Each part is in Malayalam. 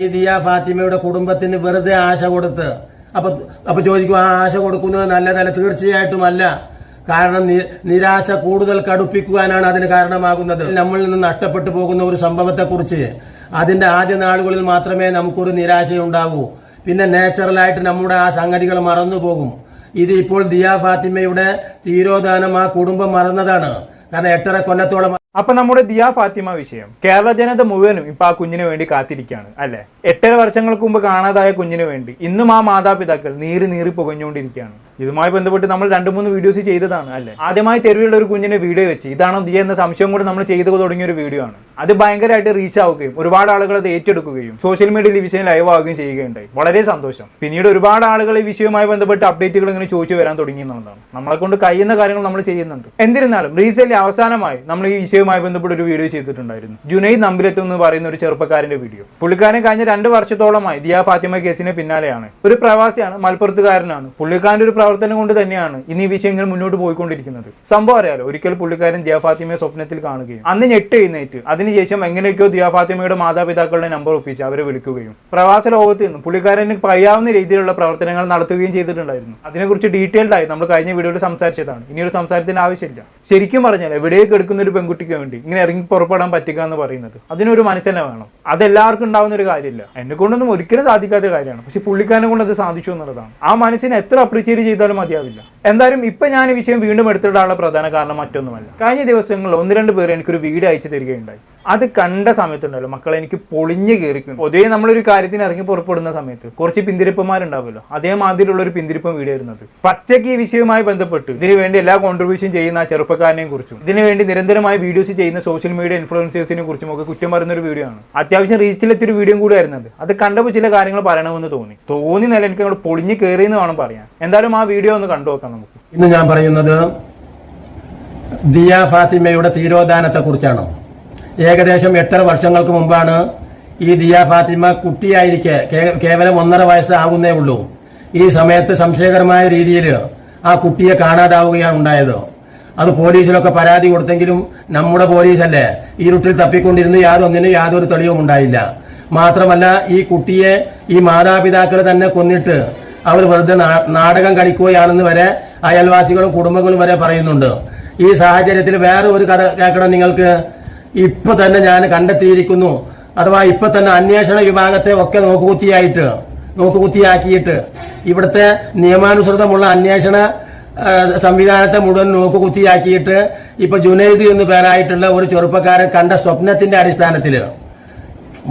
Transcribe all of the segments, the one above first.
ദിയ ഫാത്തിമയുടെ കുടുംബത്തിന് വെറുതെ ആശ കൊടുത്ത്. അപ്പൊ അപ്പൊ ചോദിക്കും ആ ആശ കൊടുക്കുന്നത് നല്ലതല്ല തീർച്ചയായിട്ടും അല്ല. കാരണം നിരാശ കൂടുതൽ കടുപ്പിക്കുവാനാണ് അതിന് കാരണമാകുന്നത്. നമ്മളിൽ നിന്ന് നഷ്ടപ്പെട്ടു പോകുന്ന ഒരു സംഭവത്തെക്കുറിച്ച് അതിന്റെ ആദ്യ നാളുകളിൽ മാത്രമേ നമുക്കൊരു നിരാശയുണ്ടാകൂ പിന്നെ നാച്ചുറലായിട്ട് നമ്മുടെ ആ സംഗതികൾ മറന്നു പോകും. ഇത് ഇപ്പോൾ ദിയ ഫാത്തിമയുടെ തീരോധാനം ആ കുടുംബം മറന്നതാണ്. കാരണം എട്ടര കൊല്ലത്തോളം അപ്പൊ നമ്മുടെ ദിയ ഫാത്തിമ വിഷയം. കേരള ജനത മുഴുവനും ഇപ്പൊ ആ കുഞ്ഞിന് വേണ്ടി കാത്തിരിക്കുകയാണ് അല്ലെ? എട്ടര വർഷങ്ങൾക്ക് മുമ്പ് കാണാതായ കുഞ്ഞിന് വേണ്ടി ഇന്നും ആ മാതാപിതാക്കൾ നീറി നീറി പുകഞ്ഞുകൊണ്ടിരിക്കുകയാണ്. ഇതുമായി ബന്ധപ്പെട്ട് നമ്മൾ രണ്ട് മൂന്ന് വീഡിയോസ് ചെയ്തതാണ് അല്ലേ? ആദ്യമായി തെരുവിലുള്ള ഒരു കുഞ്ഞിനെ വീഡിയോ വെച്ച്. ഇതാണോ ദിയ എന്ന സംശയം കൂടെ നമ്മൾ ചെയ്തു തുടങ്ങിയ ഒരു വീഡിയോ ആണ്. അത് ഭയങ്കരമായിട്ട് റീച്ച് ആവുകയും ഒരുപാട് ആളുകൾ അത് ഏറ്റെടുക്കുകയും സോഷ്യൽ മീഡിയയിൽ ഈ വിഷയം ലൈവ് ആവുകയും ചെയ്യുകയുണ്ടായി. വളരെ സന്തോഷം. പിന്നീട് ഒരുപാട് ആളുകൾ ഈ വിഷയവുമായി ബന്ധപ്പെട്ട് അപ്ഡേറ്റുകൾ ഇങ്ങനെ ചോദിച്ചു വരാൻ തുടങ്ങി എന്നുള്ളതാണ്. നമ്മളെ കൊണ്ട് കഴിയുന്ന കാര്യങ്ങൾ നമ്മൾ ചെയ്യുന്നുണ്ട്. എന്നിരുന്നാലും റീസെന്റ് അവസാനമായി നമ്മൾ ഈ വിഷയവുമായി ബന്ധപ്പെട്ട് ഒരു വീഡിയോ ചെയ്തിട്ടുണ്ടായിരുന്നു. ജുനൈദ് നമ്പിലത്ത് എന്ന് പറയുന്ന ഒരു ചെറുപ്പക്കാരന്റെ വീഡിയോ പുള്ളിക്കാരൻ കഴിഞ്ഞ രണ്ട് വർഷത്തോളമായി ദിയ ഫാത്തിമ കേസിന് പിന്നാലെയാണ്. ഒരു പ്രവാസിയാണ് മലപ്പുറത്തുകാരനാണ്. പുള്ളിക്കാരന്റെ ഒരു പ്രവർത്തനം കൊണ്ട് തന്നെയാണ് ഇന്ന് ഈ വിഷയം ഇങ്ങനെ മുന്നോട്ട് പോയിക്കൊണ്ടിരിക്കുന്നത്. സംഭവം അറിയാലോ? ഒരിക്കൽ പുള്ളിക്കാരൻ ദിയ ഫാത്തിമയെ സ്വപ്നത്തിൽ കാണുകയും അന്ന് ഞെട്ട് എഴുന്നേറ്റ്. അതിനുശേഷം എങ്ങനെയൊക്കെയോ ദിയ ഫാത്തിമയുടെ മാതാപിതാക്കളുടെ നമ്പർ ഒപ്പിച്ച് അവരെ വിളിക്കുകയും പ്രവാസ ലോകത്ത് നിന്ന് പുള്ളിക്കാരന് കഴിയാവുന്ന രീതിയിലുള്ള പ്രവർത്തനങ്ങൾ നടത്തുകയും ചെയ്തിട്ടുണ്ടായിരുന്നു. അതിനെക്കുറിച്ച് ഡീറ്റെയിൽഡ് ആയി നമ്മൾ കഴിഞ്ഞ വീഡിയോയിൽ സംസാരിച്ചതാണ്. ഇനി ഒരു സംസാരത്തിന് ആവശ്യമില്ല. ശരിക്കും പറഞ്ഞാൽ എവിടേക്ക് എടുക്കുന്ന ഒരു പെൺകുട്ടിക്ക് വേണ്ടി ഇങ്ങനെ ഇറങ്ങി പുറപ്പെടാൻ പറ്റുക എന്ന് പറയുന്നത് അതിനൊരു മനസ്സന്നെ വേണം. അതെല്ലാവർക്കും ഉണ്ടാവുന്ന ഒരു കാര്യമില്ല. എന്നെ കൊണ്ടൊന്നും ഒരിക്കലും സാധിക്കാത്ത കാര്യമാണ്. പക്ഷെ പുള്ളിക്കാരനെ കൊണ്ട് അത് സാധിച്ചു എന്നുള്ളതാണ്. ആ മനസ്സിനെ എത്ര അപ്രീഷിയേറ്റ് ചെയ്താലും മതിയാവില്ല. എന്തായാലും ഇപ്പൊ ഞാൻ ഈ വിഷയം വീണ്ടും എടുത്തിടാനുള്ള പ്രധാന കാരണം മറ്റൊന്നുമല്ല. കഴിഞ്ഞ ദിവസങ്ങളിൽ ഒന്ന് രണ്ട് പേർ എനിക്കൊരു വീഡിയോ അയച്ചു തരികയുണ്ടായി. അത് കണ്ട സമയത്തുണ്ടല്ലോ മക്കളെ എനിക്ക് പൊളിഞ്ഞു കയറിക്കുന്നു പൊതുവേ നമ്മളൊരു കാര്യത്തിന് ഇറങ്ങി പുറപ്പെടുന്ന സമയത്ത് കുറച്ച് പിന്തിരിപ്പന്മാരുണ്ടാവുമല്ലോ അതേമാതിരിയുള്ള ഒരു പിന്തിരിപ്പം വീഡിയോ വരുന്നത് പച്ചയ്ക്ക് ഈ വിഷയവുമായി ബന്ധപ്പെട്ട് ഇതിനുവേണ്ടി എല്ലാ കോൺട്രിബ്യൂഷൻ ചെയ്യുന്ന ആ ചെറുപ്പക്കാരനെയും കുറിച്ചും ഇതിനു വേണ്ടി നിരന്തരമായി വീഡിയോസ് ചെയ്യുന്ന സോഷ്യൽ മീഡിയ ഇൻഫ്ലുവൻസേഴ്സിനെ കുറിച്ചും ഒക്കെ കുറ്റം പറയുന്ന ഒരു വീഡിയോ ആണ്. അത്യാവശ്യം റീച്ചിലെത്തിയൊരു വീഡിയോ കൂടി ആയിരുന്നത്. അത് കണ്ടപ്പോൾ ചില കാര്യങ്ങൾ പറയണമെന്ന് തോന്നി. തോന്നി നില എനിക്ക് അങ്ങോട്ട് പൊളിഞ്ഞു കയറിയെന്ന് വേണം പറയാൻ. എന്തായാലും ആ വീഡിയോ ഒന്ന് കണ്ടു നോക്കാം നമുക്ക് ഇന്ന് ഞാൻ പറയുന്നത് ദിയ ഫാത്തിമയുടെ തീരോധാനത്തെ കുറിച്ചാണ് ഏകദേശം എട്ടര വർഷങ്ങൾക്ക് മുമ്പാണ് ഈ ദിയ ഫാത്തിമ കുട്ടിയായിരിക്കെ കേവലം ഒന്നര വയസ്സ് ആകുന്നേ ഉള്ളൂ. ഈ സമയത്ത് സംശയകരമായ രീതിയിൽ ആ കുട്ടിയെ കാണാതാവുകയാണ് ഉണ്ടായത്. അത് പോലീസിലൊക്കെ പരാതി കൊടുത്തെങ്കിലും നമ്മുടെ പോലീസല്ലേ ഇരുട്ടിൽ തപ്പിക്കൊണ്ടിരുന്ന് യാതൊന്നിനും യാതൊരു തെളിവും ഉണ്ടായില്ല. മാത്രമല്ല ഈ കുട്ടിയെ ഈ മാതാപിതാക്കൾ തന്നെ കൊന്നിട്ട് അവർ വെറുതെ നാടകം കളിക്കുകയാണെന്ന് വരെ അയൽവാസികളും കുടുംബങ്ങളും വരെ പറയുന്നുണ്ട്. ഈ സാഹചര്യത്തിൽ വേറെ ഒരു കഥ കേൾക്കണം നിങ്ങൾക്ക്. ഇപ്പൊ തന്നെ ഞാൻ കണ്ടെത്തിയിരിക്കുന്നു. അഥവാ ഇപ്പൊ തന്നെ അന്വേഷണ വിഭാഗത്തെ ഒക്കെ നോക്കുകുത്തിയായിട്ട് നോക്കുകുത്തിയാക്കിയിട്ട് ഇവിടുത്തെ നിയമാനുസൃതമുള്ള അന്വേഷണ സംവിധാനത്തെ മുഴുവൻ നോക്കുകുത്തിയാക്കിയിട്ട് ഇപ്പൊ ജുനൈദ് എന്ന് പേരായിട്ടുള്ള ഒരു ചെറുപ്പക്കാരൻ കണ്ട സ്വപ്നത്തിന്റെ അടിസ്ഥാനത്തിൽ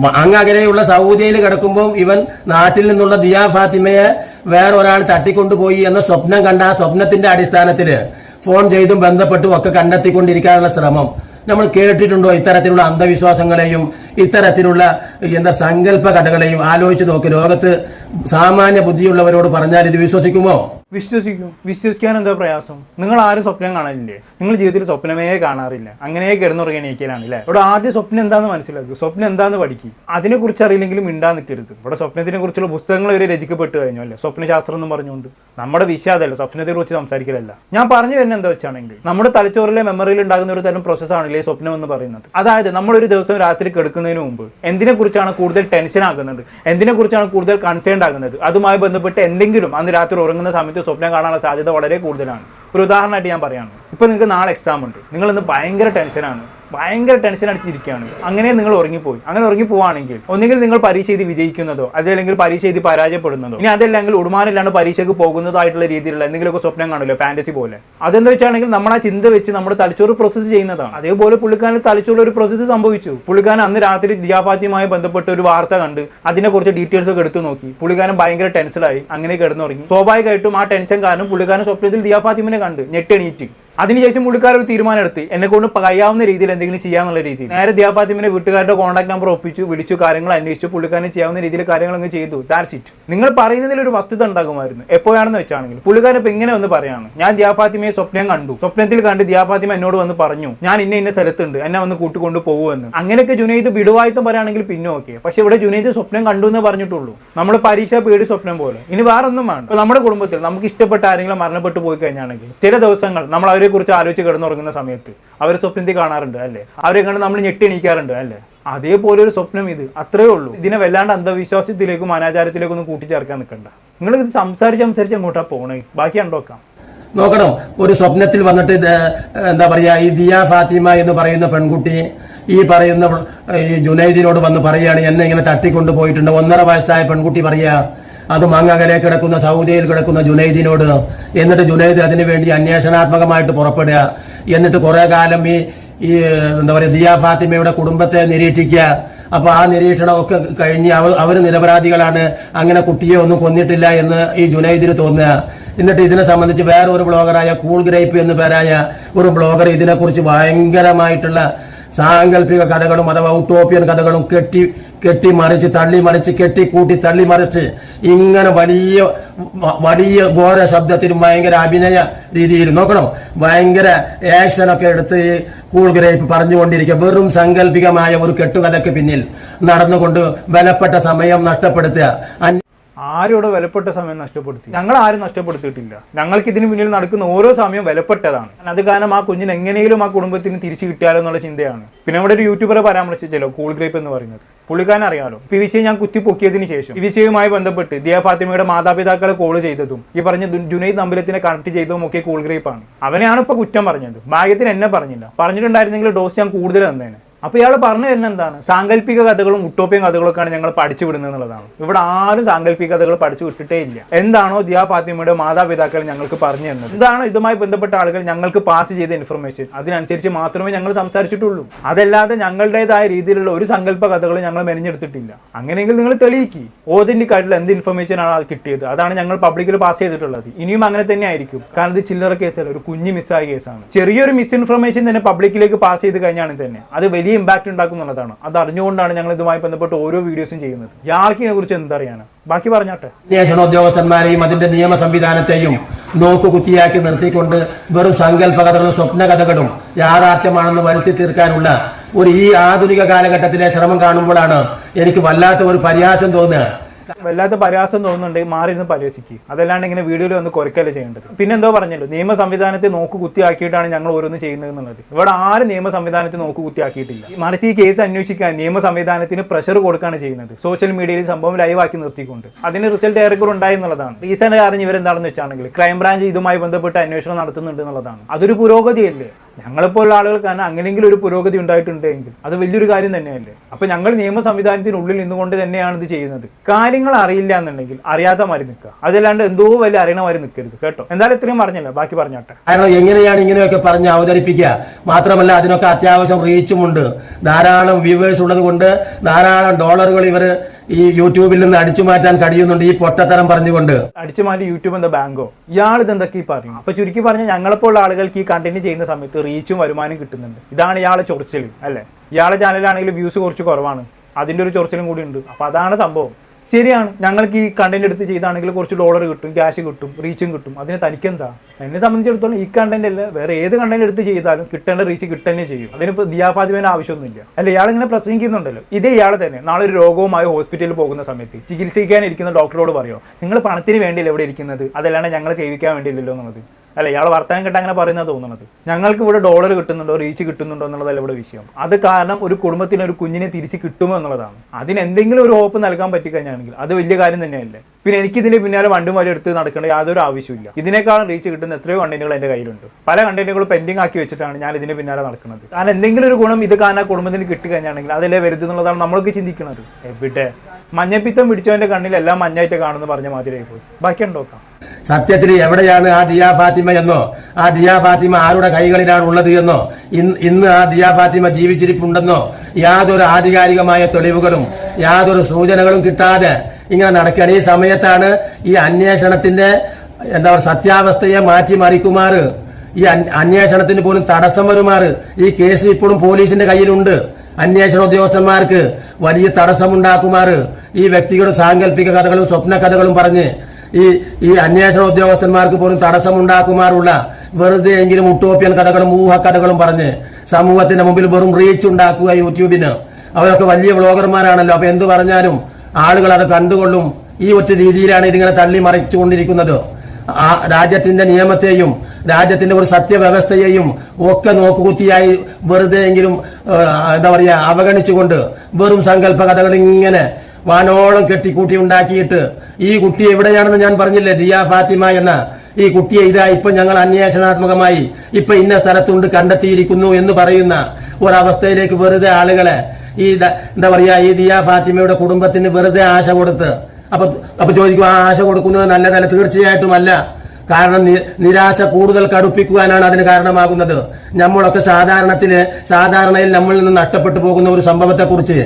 അങ്ങകലെയുള്ള സൗദിയിൽ കിടക്കുമ്പോൾ ഇവൻ നാട്ടിൽ നിന്നുള്ള ദിയാ ഫാത്തിമയെ വേറെ ഒരാൾ തട്ടിക്കൊണ്ടുപോയി എന്ന സ്വപ്നം കണ്ട ആ സ്വപ്നത്തിന്റെ അടിസ്ഥാനത്തിൽ ഫോൺ ചെയ്തും ബന്ധപ്പെട്ടും ഒക്കെ കണ്ടെത്തിക്കൊണ്ടിരിക്കാനുള്ള ശ്രമം. നമ്മൾ കേട്ടിട്ടുണ്ടോ ഇത്തരത്തിലുള്ള അന്ധവിശ്വാസങ്ങളെയും ഇത്തരത്തിലുള്ള എന്താ സങ്കല്പ കഥകളെയും ആലോചിച്ച് നോക്ക്. ലോകത്ത് സാമാന്യ ബുദ്ധിയുള്ളവരോട് പറഞ്ഞാൽ ഇത് വിശ്വസിക്കുമോ? വിശ്വസിക്കും. വിശ്വസിക്കാൻ എന്താ പ്രയാസം? നിങ്ങൾ ആരും സ്വപ്നം കാണാനില്ലേ നിങ്ങൾ ജീവിതത്തിൽ സ്വപ്നമേ കാണാറില്ല. അങ്ങനെ കിടന്നുറങ്ങി എണീക്കലാണ് അല്ലേ ഇവിടെ ആദ്യം സ്വപ്നം എന്താന്ന് മനസ്സിലാക്കുക സ്വപ്നം എന്താന്ന് പഠിക്കും. അതിനെ കുറിച്ച് അറിയില്ലെങ്കിലും മിണ്ടാൻ നിൽക്കരുത് ഇവിടെ സ്വപ്നത്തിനെ കുറിച്ചുള്ള പുസ്തകങ്ങൾ വരെ രചിക്കപ്പെട്ട് കഴിഞ്ഞു അല്ലേ? സ്വപ്നശാസ്ത്രം എന്ന് പറഞ്ഞുകൊണ്ട്. നമ്മുടെ വിഷയം അതല്ല. സ്വപ്നത്തെ കുറിച്ച് സംസാരിക്കലല്ല. ഞാൻ പറഞ്ഞു വരുന്നത് എന്താ വെച്ചാണെങ്കിൽ നമ്മുടെ തലച്ചോറിലെ മെമ്മറിയിൽ ഉണ്ടാകുന്ന ഒരു തരം പ്രോസസ്സാണല്ലേ സ്വപ്നം എന്ന് പറയുന്നത്. അതായത് നമ്മളൊരു ദിവസം രാത്രി കിടക്കുന്നതിന് മുമ്പ് എന്തിനെ കുറിച്ചാണ് കൂടുതൽ ടെൻഷൻ ആകുന്നത്? എന്തിനെ കുറിച്ചാണ് കൂടുതൽ കൺസേൺ ആകുന്നത്? അതുമായി ബന്ധപ്പെട്ട് എന്തെങ്കിലും അന്ന് രാത്രി ഉറങ്ങുന്ന സമയത്ത് സ്വപ്നം കാണാനുള്ള സാധ്യത വളരെ കൂടുതലാണ്. ഒരു ഉദാഹരണമായിട്ട് ഞാൻ പറയാണ്. ഇപ്പോൾ നിങ്ങൾക്ക് നാളെ എക്സാം ഉണ്ട്. നിങ്ങൾ ഇന്ന് ഭയങ്കര ടെൻഷനാണ് ഭയങ്കര ടെൻഷൻ അടിച്ചിരിക്കുകയാണ്. അങ്ങനെ നിങ്ങൾ ഉറങ്ങിപ്പോയി. അങ്ങനെ ഉറങ്ങി പോവാണെങ്കിൽ ഒന്നുകിൽ നിങ്ങൾ പരീക്ഷ എഴുതി വിജയിക്കുന്നതോ അതല്ലെങ്കിൽ പരീക്ഷ എഴുതി പരാജയപ്പെടുന്നതോ ഇനി അതല്ലെങ്കിൽ ഉടുമാനില്ലാണ്ട് പരീക്ഷയ്ക്ക് പോകുന്നതായിട്ടുള്ള രീതിയിലുള്ള എന്തെങ്കിലുമൊക്കെ സ്വപ്നം കാണില്ലോ ഫാന്റസി പോലെ. അതെന്താ വെച്ചാണെങ്കിൽ നമ്മൾ ആ ചിന്ത വെച്ച് നമ്മുടെ തലച്ചോറ് പ്രോസസ്സ് ചെയ്യുന്നതാണ്. അതേപോലെ പുള്ളിക്കാരൻ തലച്ചോറിൽ ഒരു പ്രോസസ്സ് സംഭവിച്ചു. പുള്ളിക്കാരൻ അന്ന് രാത്രി ദിയാഫാത്തിയുമായി ബന്ധപ്പെട്ട ഒരു വാർത്ത കണ്ട് അതിനെ കുറിച്ച് ഡീറ്റെയിൽസ് ഒക്കെ എടുത്തു നോക്കി. പുള്ളിക്കാരൻ ഭയങ്കര ടെൻഷനായി അങ്ങനെ കിടന്നുറങ്ങി. സ്വാഭാവികമായിട്ടും ആ ടെൻഷൻ കാരണം പുള്ളിക്കാരൻ സ്വപ്നത്തിൽ ദിയാഫാത്തിമിനെ കണ്ട് ഞെട്ടെണീറ്റ്. അതിനുശേഷം പുള്ളിക്കാർ ഒരു തീരുമാനം എടുത്ത്. എന്നെ കൊണ്ട് കഴിയാവുന്ന രീതിയിൽ എന്തെങ്കിലും ചെയ്യാന്നുള്ള രീതിയിൽ. നേരെ ദിയാപാത്തിമിന്റെ വീട്ടുകാരുടെ കോൺടാക്ട് നമ്പർ ഒപ്പിച്ചു വിളിച്ചു കാര്യങ്ങൾ അന്വേഷിച്ചു പുള്ളിക്കാരന് ചെയ്യാവുന്ന രീതിയിൽ കാര്യങ്ങൾ അങ്ങ് ചെയ്തു. ദാറ്റ്സ് ഇറ്റ് നിങ്ങൾ പറയുന്നതിൽ ഒരു വസ്തുത ഉണ്ടാകുമായിരുന്നു. എപ്പോഴാണെന്ന് വെച്ചാണെങ്കിൽ പുള്ളിക്കാരൻ ഇപ്പൊ ഇങ്ങനെ ഒന്ന് പറയാണ്. ഞാൻ ദിയാഫാത്തിമയെ സ്വപ്നം കണ്ടു. സ്വപ്നത്തിൽ കണ്ട് ദിയാഫാത്തിമ എന്നോട് വന്ന് പറഞ്ഞു ഞാൻ ഇന്ന ഇന്ന സ്ഥലത്തുണ്ട്. എന്നെ വന്ന് കൂട്ടിക്കൊണ്ട് പോകുമെന്ന് അങ്ങനെയൊക്കെ ജുനൈദ് വിടുവായത്തം പറയുകയാണെങ്കിൽ പിന്നെ ഓക്കെ പക്ഷെ ഇവിടെ ജുനൈദ് സ്വപ്നം കണ്ടു എന്ന് പറഞ്ഞിട്ടുള്ളൂ. നമ്മൾ പരീക്ഷ പേടി സ്വപ്നം പോലെ. ഇനി വേറൊന്നും വേണം നമ്മുടെ കുടുംബത്തിൽ നമുക്ക് ഇഷ്ടപ്പെട്ട ആരെങ്കിലും മരണപ്പെട്ടു പോയി കഴിഞ്ഞാണെങ്കിൽ ചില ദിവസങ്ങൾ നമ്മൾ അവരെ കുറിച്ച് ആലോചിച്ച് കിടന്നുറങ്ങുന്ന സമയത്ത് അവർ സ്വപ്നത്തിൽ കാണാറുണ്ട് അല്ലേ? അവരെ കണ്ട് നമ്മൾ ഞെട്ടി എണീക്കാറുണ്ട് അല്ലേ? അതേപോലെ ഒരു സ്വപ്നം ഇത് അത്രേ ഉള്ളൂ. ഇതിനെ വല്ലാണ്ട് അന്ധവിശ്വാസത്തിലേക്കും അനാചാരത്തിലേക്കും ഒന്നും കൂട്ടിച്ചേർക്കാൻ നിൽക്കണ്ട നിങ്ങൾ ഇത് സംസാരിച്ച് സംസാരിച്ച് അങ്ങോട്ടാ പോണേ? ബാക്കി കണ്ടോക്കാം നോക്കണം? ഒരു സ്വപ്നത്തിൽ വന്നിട്ട് എന്താ പറയാ ഈ ദിയ ഫാത്തിമ എന്ന് പറയുന്ന പെൺകുട്ടി ഈ പറയുന്ന ഈ ജുനൈദിനോട് വന്ന് പറയാണ് എന്നെ ഇങ്ങനെ തട്ടിക്കൊണ്ടു പോയിട്ടുണ്ട് ഒന്നര വയസ്സായ പെൺകുട്ടി പറയാ അത് മങ്ങകലെ കിടക്കുന്ന സൗദിയിൽ കിടക്കുന്ന ജുനൈദിനോട് എന്നിട്ട് ജുനൈദ് അതിനു വേണ്ടി അന്വേഷണാത്മകമായിട്ട് പുറപ്പെടുക. എന്നിട്ട് കുറെ കാലം ഈ ഈ എന്താ പറയുക ദിയ ഫാത്തിമയുടെ കുടുംബത്തെ നിരീക്ഷിക്കുക. അപ്പൊ ആ നിരീക്ഷണമൊക്കെ കഴിഞ്ഞ് അവർ അവർ നിരപരാധികളാണ്. അങ്ങനെ കുട്ടിയെ ഒന്നും കൊന്നിട്ടില്ല എന്ന് ഈ ജുനൈദിന് തോന്നുക. എന്നിട്ട് ഇതിനെ സംബന്ധിച്ച് വേറെ ഒരു ബ്ലോഗറായ കൂൾ ഗ്രേപ്പ് എന്ന് പേരായ ഒരു ബ്ലോഗർ ഇതിനെക്കുറിച്ച് ഭയങ്കരമായിട്ടുള്ള സാങ്കല്പിക കഥകളും അഥവാ ഉട്ടോപ്യൻ കഥകളും കെട്ടി കെട്ടി മറിച്ച് തള്ളി മറിച്ച് കെട്ടി കൂട്ടി തള്ളി മറിച്ച്. ഇങ്ങനെ വലിയ വലിയ ഘോര ശബ്ദത്തിനും ഭയങ്കര അഭിനയ രീതിയിൽ നോക്കണം? ഭയങ്കര ആക്ഷനൊക്കെ എടുത്ത് കൂൾ ഗ്രേപ്പ് പറഞ്ഞുകൊണ്ടിരിക്കുക. വെറും സാങ്കല്പികമായ ഒരു കെട്ടുകഥയ്ക്ക് പിന്നിൽ നടന്നുകൊണ്ട് വിലപ്പെട്ട സമയം നഷ്ടപ്പെടുത്തുക. ആരോട് വിലപ്പെട്ട സമയം നഷ്ടപ്പെടുത്തി. ഞങ്ങൾ ആരും നഷ്ടപ്പെടുത്തിയിട്ടില്ല. ഞങ്ങൾക്ക് ഇതിന് പിന്നിൽ നടക്കുന്ന ഓരോ സമയം വിലപ്പെട്ടതാണ്. അത് കാരണം ആ കുഞ്ഞിന് എങ്ങനെയും ആ കുടുംബത്തിന് തിരിച്ചു കിട്ടിയാലോ എന്നുള്ള ചിന്തയാണ്. പിന്നെ അവിടെ ഒരു യൂട്യൂബറെ പരാമർശിച്ചല്ലോ കൂൾ ഗ്രേപ്പ് എന്ന് പറയുന്നത്. പുള്ളിക്കാരൻ അറിയാമല്ലോ ഈ വിഷയം ഞാൻ കുത്തി പൊക്കിയതിന് ശേഷം. ഈ വിഷയവുമായി ബന്ധപ്പെട്ട് ദിയ ഫാത്തിമയുടെ മാതാപിതാക്കളെ കോൾ ചെയ്തതും ഈ പറഞ്ഞ ജുനൈദ് നമ്പലത്തിനെ കണക്ട് ചെയ്തതും ഒക്കെ കൂൾ ഗ്രേപ്പ് ആണ്. അവനെയാണ് ഇപ്പൊ കുറ്റം പറഞ്ഞത്. ഭാഗ്യത്തിന് എന്നെ പറഞ്ഞില്ല. പറഞ്ഞിട്ടുണ്ടായിരുന്നെങ്കിൽ ഡോസ് ഞാൻ കൂടുതൽ തന്നേനെ. അപ്പൊ ഇയാൾ പറഞ്ഞു തരുന്ന എന്താണ്? സാങ്കല്പിക കഥകളും ഉട്ടോപ്യൻ കഥകളൊക്കെയാണ് ഞങ്ങൾ പഠിച്ചു വിടുന്നത് എന്നുള്ളതാണ്. ഇവിടെ ആരും സാങ്കല്പിക കഥകൾ പഠിച്ചു വിട്ടിട്ടേ ഇല്ല. എന്താണോ ദിയ ഫാത്തിമയുടെ മാതാപിതാക്കൾ ഞങ്ങൾക്ക് പറഞ്ഞു തന്നത്. ഇതാണ് ഇതുമായി ബന്ധപ്പെട്ട ആളുകൾ ഞങ്ങൾക്ക് പാസ് ചെയ്ത ഇൻഫർമേഷൻ അതിനനുസരിച്ച് മാത്രമേ ഞങ്ങൾ സംസാരിച്ചിട്ടുള്ളൂ. അതല്ലാതെ ഞങ്ങളുടേതായ രീതിയിലുള്ള ഒരു സങ്കല്പ കഥകളും ഞങ്ങൾ മെനഞ്ഞെടുത്തിട്ടില്ല. അങ്ങനെയെങ്കിൽ നിങ്ങൾ തെളിയിക്കി. ഓതന്റിക് ആയിട്ടുള്ള എന്ത് ഇൻഫർമേഷൻ ആണ് അത് കിട്ടിയത്? അതാണ് ഞങ്ങൾ പബ്ലിക്കിൽ പാസ് ചെയ്തിട്ടുള്ളത്. ഇനിയും അങ്ങനെ തന്നെ ആയിരിക്കും. കാരണം ഇത് ചില്ലറ കേസല്ല ഒരു കുഞ്ഞു മിസ്സായ കേസാണ് ചെറിയൊരു മിസ് ഇൻഫർമേഷൻ തന്നെ പബ്ലിക്കിലേക്ക് പാസ് ചെയ്ത് കഴിഞ്ഞാണ് തന്നെ. അത് വലിയ ഇമ്പാക്ട് ഉണ്ടാക്കും എന്നുള്ളതാണ്. അത് അറിഞ്ഞുകൊണ്ടാണ് ഞങ്ങൾ ഇതുമായി ബന്ധപ്പെട്ട് ഓരോ വീഡിയോസും ചെയ്യുന്നത്. ഇയാൾക്ക് ഇതിനെ കുറിച്ച് എന്തറിയാണ് ബാക്കി പറഞ്ഞാട്ടെ. അന്വേഷണ ഉദ്യോഗസ്ഥന്മാരെയും അതിന്റെ നിയമ സംവിധാനത്തെയും നോക്കുകുത്തിയാക്കി നിർത്തിക്കൊണ്ട് വെറും സങ്കല്പകഥകളും സ്വപ്നകഥകളും യാഥാർത്ഥ്യമാണെന്ന് വരുത്തി തീർക്കാനുള്ള ഒരു ഈ ആധുനിക കാലഘട്ടത്തിലെ ശ്രമം കാണുമ്പോഴാണ് എനിക്ക് വല്ലാത്ത ഒരു പരിഹാസം തോന്നുക. വല്ലാത്ത പരാസം തോന്നുന്നുണ്ടെങ്കിൽ മാറി ഇരുന്ന് പരിഹസിക്കുക അതല്ലാണ്ട് ഇങ്ങനെ വീഡിയോയിൽ വന്ന് കുറയ്ക്കല്ലേ ചെയ്യേണ്ടത്. പിന്നെ എന്തോ പറഞ്ഞല്ലോ നിയമ സംവിധാനത്തെ നോക്ക് കുത്തിയാക്കിയിട്ടാണ് ഞങ്ങൾ ഓരോന്ന് ചെയ്യുന്നത് എന്നുള്ളത്. ഇവിടെ ആരും നിയമ സംവിധാനത്തെ നോക്ക് കുത്തിയാക്കിയിട്ടില്ല. മറിച്ച് ഈ കേസ് അന്വേഷിക്കാൻ നിയമ സംവിധാനത്തിന് പ്രഷർ കൊടുക്കുകയാണ് ചെയ്യുന്നത്. സോഷ്യൽ മീഡിയയിൽ സംഭവം ലൈവ് ആക്കി നിർത്തിക്കൊണ്ട്. അതിന് റിസൾട്ട് ഏറെക്കുറെ ഉണ്ടായി എന്നുള്ളതാണ്. റീസെന്റ് കാരണം ഇവരെന്താണെന്ന് വെച്ചാണെങ്കിൽ ക്രൈംബ്രാഞ്ച് ഇതുമായി ബന്ധപ്പെട്ട് അന്വേഷണം നടത്തുന്നുണ്ട് എന്നുള്ളതാണ്. അതൊരു പുരോഗതിയല്ലേ? ഞങ്ങളെപ്പോലുള്ള ആളുകൾക്കാണ് അങ്ങനെയെങ്കിലും ഒരു പുരോഗതി ഉണ്ടായിട്ടുണ്ടെങ്കിൽ അത് വലിയൊരു കാര്യം തന്നെയല്ലേ? അപ്പൊ ഞങ്ങൾ നിയമ സംവിധാനത്തിനുള്ളിൽ നിന്നുകൊണ്ട് തന്നെയാണ് ഇത് ചെയ്യുന്നത്. കാര്യങ്ങൾ അറിയില്ല എന്നുണ്ടെങ്കിൽ അറിയാത്ത മാതിരി നിൽക്കുക. അതല്ലാണ്ട് എന്തോ വലിയ അറിയണ മാതിരി നിൽക്കരുത്. കേട്ടോ? എന്തായാലും ഇത്രയും പറഞ്ഞല്ലോ. ബാക്കി പറഞ്ഞോട്ടെ. കാരണം എങ്ങനെയാണ് ഇങ്ങനെയൊക്കെ പറഞ്ഞ് അവതരിപ്പിക്കുക? മാത്രമല്ല അതിനൊക്കെ അത്യാവശ്യം റീച്ചുമുണ്ട് ധാരാളം വ്യൂവേഴ്സ് ഉള്ളത് കൊണ്ട് ധാരാളം ഡോളറുകൾ ഇവർ ഈ യൂട്യൂബിൽ നിന്ന് അടിച്ചു മാറ്റാൻ കഴിയുന്നുണ്ട് ഈ പൊട്ടത്തരം പറഞ്ഞുകൊണ്ട്. അടിച്ചു മാറ്റി യൂട്യൂബ് എന്താ ബാങ്കോ? ഇയാൾ ഇതെന്തൊക്കെ ഈ പറഞ്ഞു അപ്പൊ ചുരുക്കി പറഞ്ഞ ഞങ്ങളെപ്പോലുള്ള ആളുകൾക്ക് ഈ കണ്ടന്റ് ചെയ്യുന്ന സമയത്ത് റീച്ചും വരുമാനം കിട്ടുന്നുണ്ട്. ഇതാണ് ഇയാളെ ചൊറിച്ചൽ അല്ലെ? ഇയാളെ ചാനലാണെങ്കിൽ വ്യൂസ് കുറച്ച് കുറവാണ്. അതിന്റെ ഒരു ചൊറിച്ചലും കൂടി ഉണ്ട്. അപ്പൊ അതാണ് സംഭവം. ശരിയാണ്. ഞങ്ങൾക്ക് ഈ കണ്ടന്റ് എടുത്ത് ചെയ്താണെങ്കിൽ കുറച്ച് ഡോളർ കിട്ടും ക്യാഷ് കിട്ടും റീച്ചും കിട്ടും. അതിന് തനിക്കെന്താ? എന്നെ സംബന്ധിച്ചിടത്തോളം ഈ കണ്ടന്റ് അല്ല. വേറെ ഏത് കണ്ടന്റ് എടുത്ത് ചെയ്താലും കിട്ടേണ്ട റീച്ച് കിട്ടുന്നേ ചെയ്യും. അതിനിപ്പോൾ ദിയാഫാദിമേനെ ആവശ്യമൊന്നുമില്ല. അല്ല ഇയാൾ ഇങ്ങനെ പ്രസംഗിക്കുന്നുണ്ടല്ലോ. ഇതേ ഇയാൾ തന്നെ നാളെ ഒരു രോഗവുമായി ഹോസ്പിറ്റലിൽ പോകുന്ന സമയത്ത് ചികിത്സിക്കാൻ ഇരിക്കുന്ന ഡോക്ടറോട് പറയോ നിങ്ങൾ പണത്തിന് വേണ്ടിയല്ലേ ഇവിടെ ഇരിക്കുന്നത്? അതല്ലാണ്ട് ഞങ്ങളെ ചെയ്യിക്കാൻ വേണ്ടിയില്ലല്ലോ എന്നുള്ളത്. അല്ല ഇയാൾ വർത്തമാനം കേട്ട് അങ്ങനെ പറയുന്നത് തോന്നുന്നത് ഞങ്ങൾക്ക് ഇവിടെ ഡോളർ കിട്ടുന്നുണ്ടോ റീച്ച് കിട്ടുന്നുണ്ടോ എന്നുള്ളതല്ല ഇവിടെ വിഷയം. അത് കാരണം ഒരു കുടുംബത്തിന് ഒരു കുഞ്ഞിനെ തിരിച്ച് കിട്ടുമോ എന്നുള്ളതാണ്. അതിന് എന്തെങ്കിലും ഒരു ഹോപ്പ് നൽകാൻ പറ്റിക്കഴിഞ്ഞാണെങ്കിൽ അത് വലിയ കാര്യം തന്നെയല്ലേ. പിന്നെ എനിക്ക് ഇതിന്റെ പിന്നാലെ വണ്ടി മാറി എടുത്ത് നടക്കേണ്ട യാതൊരു ആവശ്യമില്ല ഇതിനേക്കാളും റീച്ച് കിട്ടുന്ന എത്രയോ കണ്ടന്റുകൾ എന്റെ കയ്യിലുണ്ട്. പല കണ്ടന്റുകൾ പെൻഡിങ് ആക്കി വെച്ചിട്ടാണ് ഞാൻ ഇതിന്റെ പിന്നാലെ നടക്കുന്നത്. കാരണം എന്തെങ്കിലും ഒരു ഗുണം ഇത് കാരണം കുടുംബത്തിന് കിട്ടുകഴിഞ്ഞാണെങ്കിൽ അതല്ലേ വരുത്തുന്നുള്ളതാണ് നമ്മൾക്ക് ചിന്തിക്കുന്നത്. എവിടെ? മഞ്ഞപ്പിത്തം പിടിച്ചവന്റെ കണ്ണിൽ എല്ലാം മഞ്ഞായിട്ട് കാണുന്നു പറഞ്ഞ മാതിരിയായി പോയി. ബാക്കി ഉണ്ടോക്കാം സത്യത്തിൽ എവിടെയാണ് ആ ദിയാ ഫാത്തിമ എന്നോ? ആ ദിയാ ഫാത്തിമ ആരുടെ കൈകളിലാണ് ഉള്ളത് എന്നോ? ഇന്ന് ആ ദിയാ ഫാത്തിമ ജീവിച്ചിരിപ്പുണ്ടെന്നോ? യാതൊരു ആധികാരികമായ തെളിവുകളും യാതൊരു സൂചനകളും കിട്ടാതെ ഇങ്ങനെ നടക്കുകയാണ്. ഈ സമയത്താണ് ഈ അന്വേഷണത്തിന്റെ എന്താ പറയുക സത്യാവസ്ഥയെ മാറ്റിമറിക്കുമാറ് ഈ അന്- അന്വേഷണത്തിന് പോലും തടസ്സം വരുമാറ് ഈ കേസ് ഇപ്പോഴും പോലീസിന്റെ കയ്യിലുണ്ട്. അന്വേഷണ ഉദ്യോഗസ്ഥന്മാർക്ക് വലിയ തടസ്സമുണ്ടാക്കുമാറ് ഈ വ്യക്തികളുടെ സാങ്കല്പിക കഥകളും സ്വപ്ന കഥകളും പറഞ്ഞ് ഈ ഈ അന്വേഷണ ഉദ്യോഗസ്ഥന്മാർക്ക് പോലും തടസ്സമുണ്ടാക്കുമാറുള്ള വെറുതെ എങ്കിലും ഉട്ടോപ്യൻ കഥകളും ഊഹ കഥകളും പറഞ്ഞ് സമൂഹത്തിന്റെ മുമ്പിൽ വെറും റീച്ച് ഉണ്ടാക്കുക യൂട്യൂബിന്. അവരൊക്കെ വലിയ വ്ളോഗർമാരാണല്ലോ. അപ്പൊ എന്ത് പറഞ്ഞാലും ആളുകൾ അത് കണ്ടുകൊള്ളും. ഈ ഒറ്റ രീതിയിലാണ് ഇതിങ്ങനെ തള്ളി മറിച്ചുകൊണ്ടിരിക്കുന്നത്. ആ രാജ്യത്തിന്റെ നിയമത്തെയും രാജ്യത്തിന്റെ ഒരു സത്യവ്യവസ്ഥയെയും ഒക്കെ നോക്കുകുത്തിയായി വെറുതെ എങ്കിലും എന്താ പറയുക അവഗണിച്ചുകൊണ്ട് വെറും സങ്കല്പ കഥകൾ ഇങ്ങനെ വാനോളം കെട്ടിക്കൂട്ടി ഉണ്ടാക്കിയിട്ട് ഈ കുട്ടി എവിടെയാണെന്ന് ഞാൻ പറഞ്ഞില്ലേ ദിയ ഫാത്തിമ എന്ന ഈ കുട്ടിയെ ഇതാ ഇപ്പൊ ഞങ്ങൾ അന്വേഷണാത്മകമായി ഇപ്പൊ ഇന്ന സ്ഥലത്തുണ്ട് കണ്ടെത്തിയിരിക്കുന്നു എന്ന് പറയുന്ന ഒരവസ്ഥയിലേക്ക് വെറുതെ ആളുകളെ ഈ എന്താ പറയാ ഈ ദിയ ഫാത്തിമയുടെ കുടുംബത്തിന് വെറുതെ ആശ കൊടുത്ത്. അപ്പൊ അപ്പൊ ചോദിക്കും ആ ആശ കൊടുക്കുന്നത് നല്ലതല്ല തീർച്ചയായിട്ടും അല്ല കാരണം നിരാശ കൂടുതൽ കടുപ്പിക്കുവാനാണ് അതിന് കാരണമാകുന്നത്. നമ്മളൊക്കെ സാധാരണത്തിന് സാധാരണയിൽ നമ്മളിൽ നിന്ന് നഷ്ടപ്പെട്ടു പോകുന്ന ഒരു സംഭവത്തെക്കുറിച്ച്.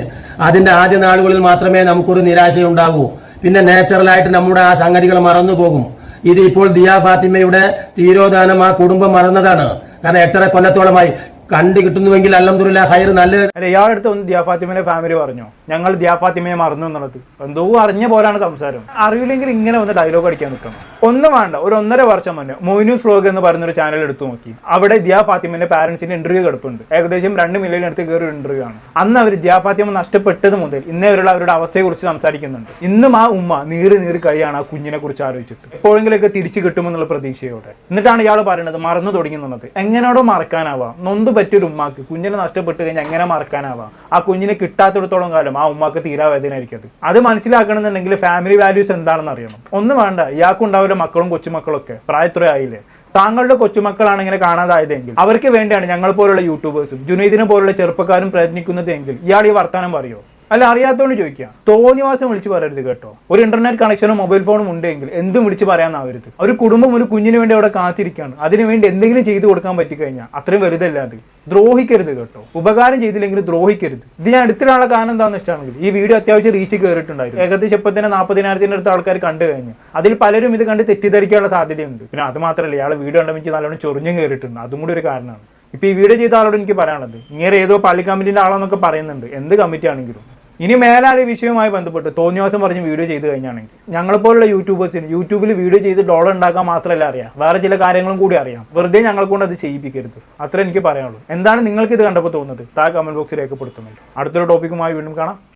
അതിന്റെ ആദ്യ നാളുകളിൽ മാത്രമേ നമുക്കൊരു നിരാശയുണ്ടാകൂ. പിന്നെ നാച്ചുറലായിട്ട് നമ്മുടെ ആ സംഗതികൾ മറന്നു പോകും. ഇത് ഇപ്പോൾ ദിയാ ഫാത്തിമയുടെ തീരോധാനം ആ കുടുംബം മറന്നതാണ്. കാരണം എത്ര കൊല്ലത്തോളമായി കണ്ടു കിട്ടുന്നുവെങ്കിൽ അല്ലംതുല്ല ഹൈർ നല്ലത് അല്ല ഇയാളുടെ അടുത്ത് ഒന്ന് ദിയാഫാത്തിമയുടെ ഫാമിലി പറഞ്ഞു? ഞങ്ങൾ ദിയാഫാത്തിമയെ മറന്നു എന്നുള്ളത്. എന്തോ അറിഞ്ഞ പോലാണ് സംസാരം. അറിയില്ലെങ്കിൽ ഇങ്ങനെ വന്ന് ഡയലോഗ് അടിക്കാൻ നിൽക്കണം. ഒന്നും വേണ്ട ഒരു ഒന്നര വർഷം മുന്നേ മൊയ്നൂസ് വ്ലോഗ് എന്ന് പറഞ്ഞൊരു ചാനൽ എടുത്തു നോക്കി. അവിടെ ദിയാ ഫാത്തിമന്റെ പാരന്റ്സിന്റെ ഇന്റർവ്യൂ കിടപ്പുണ്ട്. ഏകദേശം രണ്ട് മില്യൺ അടുത്ത് കയറി ഇന്റർവ്യൂ ആണ്. അന്ന് അവർ ദിയാ ഫാത്തിമ നഷ്ടപ്പെട്ടത് മുതൽ ഇന്നേ വരെയുള്ള അവരുടെ അവസ്ഥയെക്കുറിച്ച് സംസാരിക്കുന്നുണ്ട്. ഇന്നും ആ ഉമ്മ നീറി നീറി കഴിയാണ് ആ കുഞ്ഞിനെ കുറിച്ച് ആലോചിച്ചിട്ട്. എപ്പോഴെങ്കിലൊക്കെ തിരിച്ചു കിട്ടുമെന്നുള്ള പ്രതീക്ഷയോടെ. എന്നിട്ടാണ് ഇയാൾ പറയുന്നത് മറന്നു തുടങ്ങി എന്നുള്ളത്. എങ്ങനെയോടോ മറക്കാനാവാം. നൊന്ത് പറ്റിയൊരു ഉമ്മാക്ക്. കുഞ്ഞിനെ നഷ്ടപ്പെട്ട് കഴിഞ്ഞാൽ എങ്ങനെ മറക്കാനാവാം? ആ കുഞ്ഞിനെ കിട്ടാത്തിടത്തോളം കാലം ആ ഉമ്മാക്ക് തീരാ വേദനയായിരിക്കും അത്. അത് മനസ്സിലാക്കണമെന്നുണ്ടെങ്കിൽ ഫാമിലി വാല്യൂസ് എന്താണെന്ന് അറിയണം. ഒന്നും വേണ്ട. ഇയാൾക്കുണ്ടാവില്ല മക്കളും കൊച്ചുമക്കളൊക്കെ പ്രായത്ര ആയില്ലേ താങ്കളുടെ കൊച്ചുമക്കളാണ് ഇങ്ങനെ കാണാതായതെങ്കിൽ അവർക്ക് വേണ്ടിയാണ് ഞങ്ങളെ പോലുള്ള യൂട്യൂബേഴ്സും ജുനൈദിനെ പോലുള്ള ചെറുപ്പക്കാരും പ്രയത്നിക്കുന്നതെങ്കിൽ ഇയാൾ ഈ വർത്തമാനം പറയോ? അല്ല അറിയാത്തോണ്ട് ചോദിക്കാം. തോന്നിവാസം വിളിച്ച് പറയരുത് കേട്ടോ. ഒരു ഇന്റർനെറ്റ് കണക്ഷനും മൊബൈൽ ഫോണും ഉണ്ടെങ്കിൽ എന്തും വിളിച്ച് പറയാനാവരുത് ഒരു കുടുംബം ഒരു കുഞ്ഞിന് വേണ്ടി അവിടെ കാത്തിരിക്കുകയാണ്. അതിനുവേണ്ടി എന്തെങ്കിലും ചെയ്തു കൊടുക്കാൻ പറ്റിക്കഴിഞ്ഞാൽ അത്രയും വെറുതല്ല അത്. ദ്രോഹിക്കരുത് കേട്ടോ. ഉപകാരം ചെയ്തില്ലെങ്കിൽ ദ്രോഹിക്കരുത്. ഇത് ഞാൻ എടുത്തിട്ടുള്ള കാരണം എന്താണെന്ന് വെച്ചാണെങ്കിൽ ഈ വീഡിയോ അത്യാവശ്യം റീച്ച് കയറിയിട്ടുണ്ടായിരുന്നു ഏകദേശം ഇപ്പൊ തന്നെ നാൽപ്പതിനായിരത്തിന്റെ അടുത്ത് ആൾക്കാർ കണ്ടു കഴിഞ്ഞു. അതിൽ പലരും ഇത് കണ്ട് തെറ്റിദ്ധരിക്കാനുള്ള സാധ്യതയുണ്ട്. പിന്നെ അത് മാത്രമല്ല ഇയാളെ വീഡിയോ കണ്ടപ്പോൾ എനിക്ക് നല്ലോണം ചൊറിഞ്ഞും കയറിയിട്ടുണ്ട് അതും കൂടി ഒരു കാരണമാണ്. ഇപ്പൊ ഈ വീഡിയോ ചെയ്ത ആളോട് എനിക്ക് പറയാനുള്ളത് ഇങ്ങനെ ഏതോ പള്ളി കമ്മിറ്റിന്റെ ആളെന്നൊക്കെ പറയുന്നുണ്ട്. എന്ത് കമ്മിറ്റി ആണെങ്കിലും. ഇനി മേലാൽ ഈ വിഷയവുമായി ബന്ധപ്പെട്ട് തോന്നിയാസം പറഞ്ഞ് വീഡിയോ ചെയ്ത് കഴിഞ്ഞാണെങ്കിൽ ഞങ്ങളെപ്പോലുള്ള യൂട്യൂബേഴ്സിന് യൂട്യൂബിൽ വീഡിയോ ചെയ്ത് ഡോളർ ഉണ്ടാക്കാൻ മാത്രമല്ല അറിയാം. വേറെ ചില കാര്യങ്ങളും കൂടി അറിയാം. വെറുതെ ഞങ്ങളെ കൊണ്ട് അത് ചെയ്യിപ്പിക്കരുത്. അത്ര എനിക്ക് പറയാനുള്ളൂ. എന്താണ് നിങ്ങൾക്ക് ഇത് കണ്ടപ്പോൾ തോന്നുന്നത്? താ കമന്റ് ബോക്സിൽ രേഖപ്പെടുത്തുന്നുണ്ട്. അടുത്തൊരു ടോപ്പിക്കുമായി വീണ്ടും കാണാം.